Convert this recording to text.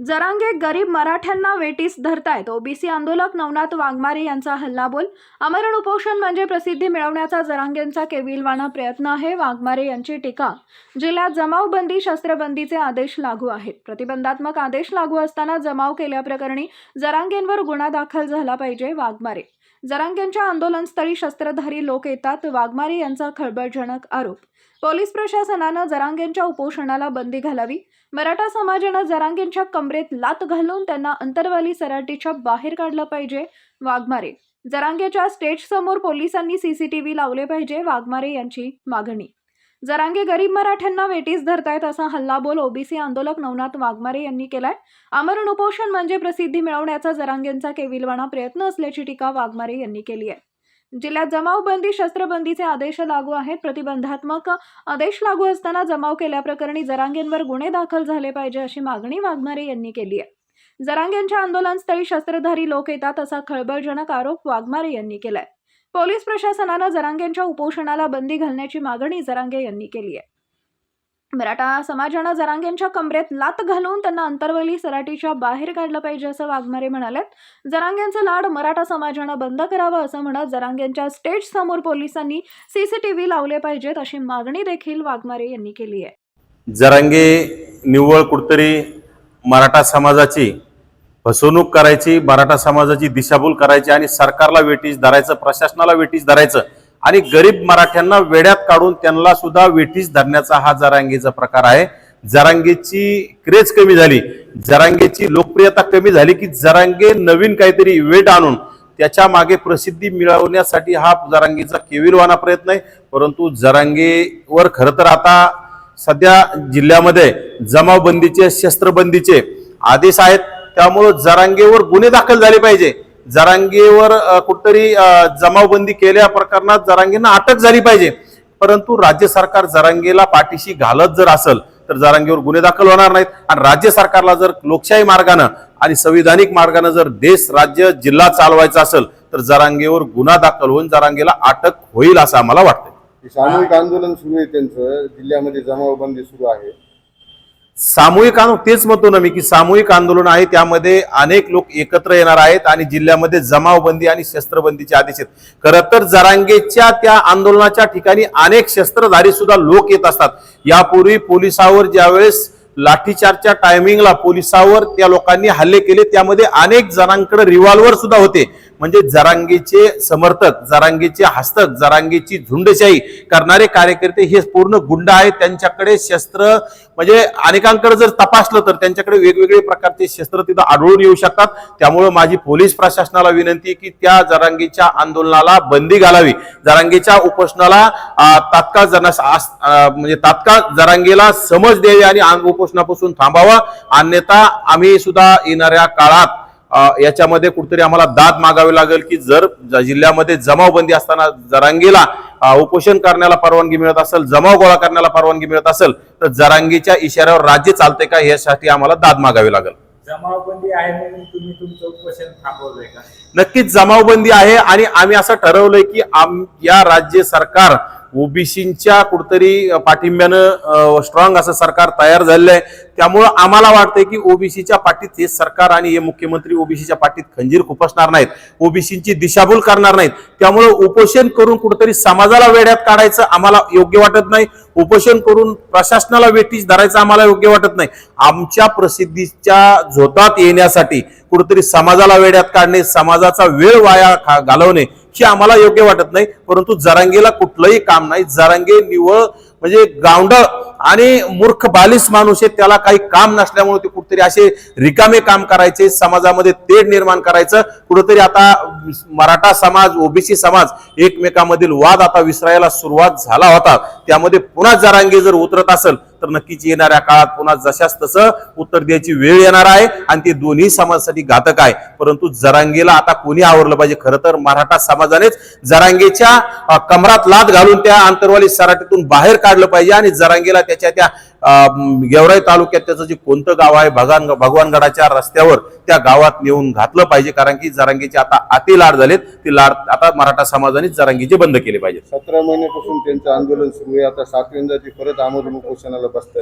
जरांगे गरीब मराठ्यांना वेटीस धरतायत. ओबीसी आंदोलक नवनाथ वाघमारे यांचा हल्लाबोल. अमरण उपोषण म्हणजे प्रसिद्धी मिळवण्याचा जरांगेंचा केविलवाणा प्रयत्न आहे वाघमारे यांची टीका. जिल्ह्यात जमावबंदी शस्त्रबंदीचे आदेश लागू आहेत. प्रतिबंधात्मक आदेश लागू असताना जमाव केल्याप्रकरणी जरांगेंवर गुन्हा दाखल झाला पाहिजे वाघमारे. जरांगेंच्या आंदोलनस्थळी शस्त्रधारी लोक येतात वाघमारे यांचा खळबळजनक आरोप. पोलीस प्रशासनानं जरांगेंच्या उपोषणाला बंदी घालावी. मराठा समाजानं जरांगेंच्या कमरेत लात घालून त्यांना अंतरवाली सराटीच्या बाहेर काढलं पाहिजे वाघमारे. जरांगेच्या स्टेज समोर पोलिसांनी सीसीटीव्ही लावले पाहिजे वाघमारे यांची मागणी. जरांगे गरीब मराठ्यांना वेटीस धरतायत असा हल्लाबोल ओबीसी आंदोलक नवनाथ वाघमारे यांनी केलाय. आमरण उपोषण म्हणजे प्रसिद्धी मिळवण्याचा जरांगेंचा केविलवाणा प्रयत्न असल्याची टीका वाघमारे यांनी केली आहे. जिल्ह्यात जमावबंदी शस्त्रबंदीचे आदेश लागू आहेत. प्रतिबंधात्मक आदेश लागू असताना जमाव केल्याप्रकरणी जरांगेंवर गुन्हे दाखल झाले पाहिजे अशी मागणी वाघमारे यांनी केली आहे. जरांगेंच्या आंदोलनस्थळी शस्त्रधारी लोक येतात असा खळबळजनक आरोप वाघमारे यांनी केलाय. पोलीस प्रशासनानं जरांगेंच्या उपोषणाला बंदी घालण्याची मागणी जरांगे यांनी केली आहे. मराठा समाजानं जरांगेंच्या कमरेत लात घालून त्यांना अंतरवली सराटीच्या बाहेर काढलं पाहिजे असं वाघमारे म्हणालेत. जरांगेंचं लाड मराठा समाजानं बंद करावं असं म्हणत जरांगेंच्या स्टेज समोर पोलिसांनी सीसीटीव्ही लावले पाहिजेत अशी मागणी देखील वाघमारे यांनी केली आहे. जरांगे निव्वळ कुठतरी मराठा समाजाची फसवणूक करायची मराठा समाजाची दिशाभूल करायची आणि सरकारला वेटीस धरायचं प्रशासनाला वेटीस धरायचं आणि गरीब मराठ्यांना वेड्यात काढून त्यांना सुद्धा वेटीस धरण्याचा हा जरांगीचा प्रकार आहे. जरांगेची क्रेज कमी झाली. जरांगेची लोकप्रियता कमी झाली की जरांगे नवीन काहीतरी वेट आणून त्याच्यामागे प्रसिद्धी मिळवण्यासाठी हा जरांगीचा केविलवाना प्रयत्न आहे. परंतु जरांगेवर खरं तर आता सध्या जिल्ह्यामध्ये जमावबंदीचे शस्त्रबंदीचे आदेश आहेत. त्यामुळं जरांगेवर गुन्हे दाखल झाले पाहिजे. जरांगेवर कुठतरी जमावबंदी केल्या प्रकरणात जरांगेंना अटक झाली पाहिजे. परंतु राज्य सरकार जरांगेला पाठीशी घालत जर असेल तर जरांगेवर गुन्हे दाखल होणार नाहीत. आणि राज्य सरकारला जर लोकशाही मार्गानं आणि संविधानिक मार्गानं जर देश राज्य जिल्हा चालवायचा असेल तर जरांगेवर गुन्हा दाखल होऊन जरांगेला अटक होईल असं आम्हाला वाटतं सामूहिक आंदोलन सुरू आहे त्यांचं. जिल्ह्यामध्ये जमावबंदी सुरू आहे. सामूहिक आंदोलन तेच म्हणतो ना मी की सामूहिक आंदोलन आहे. त्यामध्ये अनेक लोक एकत्र येणार आहेत आणि जिल्ह्यामध्ये जमावबंदी आणि शस्त्रबंदीचे आदेश आहेत. खरं तर जरांगेच्या त्या आंदोलनाच्या ठिकाणी अनेक शस्त्रधारी सुद्धा लोक येत असतात. यापूर्वी पोलिसावर ज्यावेळेस लाठीचार्जच्या टायमिंगला पोलिसावर त्या लोकांनी हल्ले केले त्यामध्ये अनेक जणांकडे रिव्हॉल्वर सुद्धा होते. म्हणजे जरांगीचे समर्थक जरांगीचे हस्तक जरांगीची झुंडशाही करणारे कार्यकर्ते हे पूर्ण गुंड आहेत. त्यांच्याकडे शस्त्र म्हणजे अनेकांकडे जर तपासलं तर त्यांच्याकडे वेगवेगळे प्रकारचे शस्त्र तिथं आढळून येऊ शकतात. त्यामुळे माझी पोलीस प्रशासनाला विनंती आहे की त्या जरांगीच्या आंदोलनाला बंदी घालावी. जरांगीच्या उपोषणाला तात्काळ जरा आस- म्हणजे तात्काळ जरांगेला समज द्यावी आणि उपोषणापासून थांबावं. अन्यथा आम्ही सुद्धा येणाऱ्या काळात याच्यामध्ये कुठेतरी आम्हाला दाद मागावी लागेल की जर जिल्ह्यामध्ये जमावबंदी असताना जरांगीला उपोषण करण्याला परवानगी मिळत असेल जमाव गोळा करण्याला परवानगी मिळत असेल तर जरांगीच्या इशाऱ्यावर राज्य चालते का यासाठी आम्हाला दाद मागावी लागेल. जमावबंदी आहे म्हणून तुम्ही तुमचं उपोषण थांबवलंय का? नक्कीच जमावबंदी आहे आणि आम्ही असं ठरवलंय की आम या राज्य सरकार ओबीसींच्या कुठतरी पाठिंब्यानं स्ट्रॉंग असं सरकार तयार झालेलं आहे. त्यामुळं आम्हाला वाटतंय की ओबीसीच्या पाठीत हे सरकार आणि हे मुख्यमंत्री ओबीसीच्या पाठीत खंजीर खुपसणार नाहीत. ओबीसींची दिशाभूल करणार नाहीत. त्यामुळं उपोषण करून कुठतरी समाजाला वेड्यात काढायचं आम्हाला योग्य वाटत नाही. उपोषण करून प्रशासनाला वेटीस धरायचं आम्हाला योग्य वाटत नाही. आमच्या प्रसिद्धीच्या झोतात येण्यासाठी कुठेतरी समाजाला वेड्यात काढणे समाजाचा वेळ वाया खा- घालवणे हे आम्हाला योग्य वाटत नाही परंतु जरांगेला कुठलंही काम नाही. जरांगे निवळ म्हणजे गावंड आणि मूर्ख बालिस माणूस आहे त्याला काही काम नसल्यामुळे ते कुठेतरी असे रिकामे काम करायचे समाजामध्ये तेढ निर्माण करायचं. कुठेतरी आता मराठा समाज ओबीसी समाज एकमेकांमधील वाद आता विसरायला सुरुवात झाला होता. त्यामध्ये पुन्हा जरांगे जर उतरत असेल तर नक्कीच येणाऱ्या काळात पुन्हा जशाच तसं उत्तर द्यायची वेळ येणार आहे आणि ते दोन्ही समाजासाठी घातक आहे. परंतु जरांगेला आता कोणी आवरलं पाहिजे? खरं तर मराठा समाजानेच जरांगेच्या कमरात लाद घालून त्या आंतरवाली सराटीतून बाहेर काढलं पाहिजे आणि जरांगेला त्याच्या त्या गेवराई तालुक्यात त्याचं जे कोणतं गाव आहे भगवान भगवानगडाच्या रस्त्यावर त्या गावात नेऊन घातलं पाहिजे कारण की जरांगेचे आता अति लाड झालेत. ती लाड आता मराठा समाजाने जरांगीचे बंद केले पाहिजे सतरा महिन्यापासून त्यांचं आंदोलन सुरू आहे. आता सातव्यांदा ते परत आमोदन उपोषणाला बसत